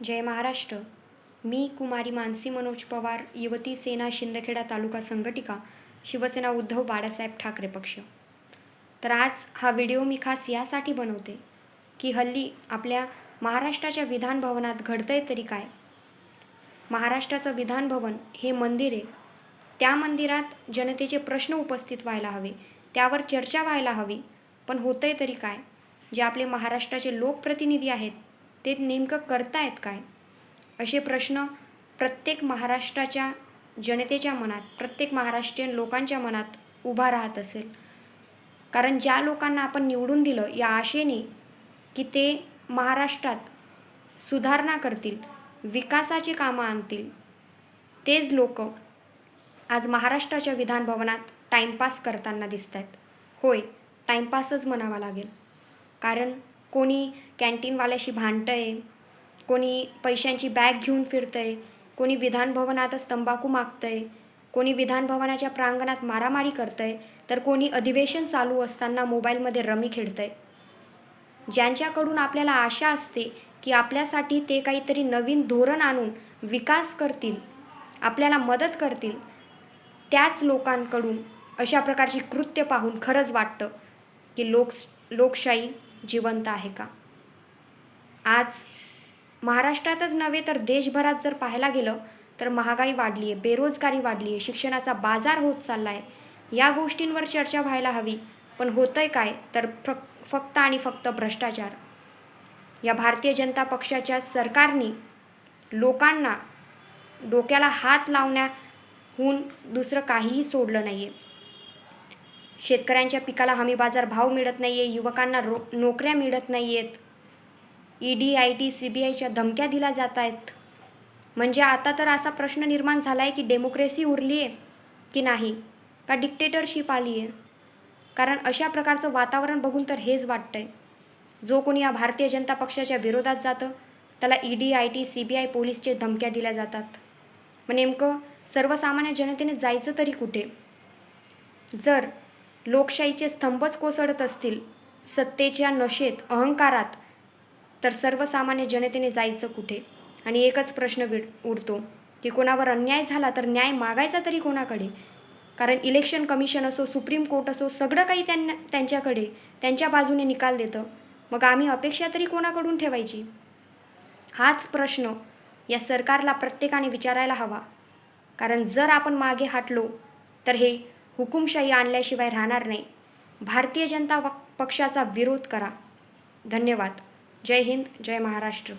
जय महाराष्ट्र. मी कुमारी मानसी मनोज पवार युवती सेना शिंदखेडा तालुका संघटिका शिवसेना उद्धव बाळासाहेब ठाकरे पक्ष. तर आज हा व्हिडिओ मी खास यासाठी बनवते की हल्ली आपल्या महाराष्ट्राच्या विधान भवनात घडतंय तरी काय? महाराष्ट्राचं विधान भवन हे मंदिर आहे. त्या मंदिरात जनतेचे प्रश्न उपस्थित व्हायला हवे त्यावर चर्चा व्हायला हवी पण होतंय तरी काय? जे आपले महाराष्ट्राचे लोकप्रतिनिधी आहेत ते नेमकं करतायत काय? असे प्रश्न प्रत्येक महाराष्ट्राच्या जनतेच्या मनात प्रत्येक महाराष्ट्रीयन लोकांच्या मनात उभा राहत असेल. कारण ज्या लोकांना आपण निवडून दिलं या आशेने की ते महाराष्ट्रात सुधारणा करतील विकासाची कामं आणतील तेच लोक आज महाराष्ट्राच्या विधानभवनात टाईमपास करताना दिसत आहेत होय टाईमपासच म्हणावा लागेल. कारण कोणी कॅन्टीनवाल्याशी भांडतं आहे कोणी पैशांची बॅग घेऊन फिरतं आहे कोणी विधानभवनातच तंबाखू मागतं आहे कोणी विधानभवनाच्या प्रांगणात मारामारी करतं आहे तर कोणी अधिवेशन चालू असताना मोबाईलमध्ये रमी खेळतं आहे ज्यांच्याकडून आपल्याला आशा असते की आपल्यासाठी ते काहीतरी नवीन धोरण आणून विकास करतील आपल्याला मदत करतील त्याच लोकांकडून अशा प्रकारची कृत्य पाहून खरंच वाटतं की लोक लोकशाही जिवंत आहे का? आज महाराष्ट्रातच नव्हे तर देशभरात जर पाहायला गेलं तर महागाई वाढली आहे बेरोजगारी वाढली आहे शिक्षणाचा बाजार होत चालला आहे या गोष्टींवर चर्चा व्हायला हवी पण होतंय काय? तर फक फक्त आणि फक्त भ्रष्टाचार. या भारतीय जनता पक्षाच्या सरकारने लोकांना डोक्याला हात लावण्याहून दुसरं काहीही सोडलं नाही आहे शेतकऱ्यांच्या पिकाला हमी बाजार भाव मिळत नाही आहे युवकांना रो नोकऱ्या मिळत नाही आहेत E D I T C B आयच्या धमक्या दिल्या जात आहेत. म्हणजे आता तर असा प्रश्न निर्माण झाला आहे की डेमोक्रेसी उरली आहे की नाही का डिक्टेटरशिप आली आहे कारण अशा प्रकारचं वातावरण बघून तर हेच वाटतं आहे जो कोणी या भारतीय जनता पक्षाच्या विरोधात जातं त्याला E D I T C B I पोलीसचे धमक्या दिल्या जातात. मग नेमकं सर्वसामान्य जनतेने जायचं तरी कुठे? जर लोकशाहीचे स्तंभच कोसळत असतील सत्तेच्या नशेत अहंकारात तर सर्वसामान्य जनतेने जायचं कुठे? आणि एकच प्रश्न विड उडतो की कोणावर अन्याय झाला तर न्याय मागायचा तरी कोणाकडे? कारण इलेक्शन कमिशन असो सुप्रीम कोर्ट असो सगळं काही त्यांना त्यांच्याकडे त्यांच्या बाजूने निकाल देतं. मग आम्ही अपेक्षा तरी कोणाकडून ठेवायची? हाच प्रश्न या सरकारला प्रत्येकाने विचारायला हवा. कारण जर आपण मागे हटलो तर हे हुकुमशाही आणल्याशिवाय राहणार नाही. भारतीय जनता पक्षाचा विरोध करा. धन्यवाद. जय हिंद जय महाराष्ट्र.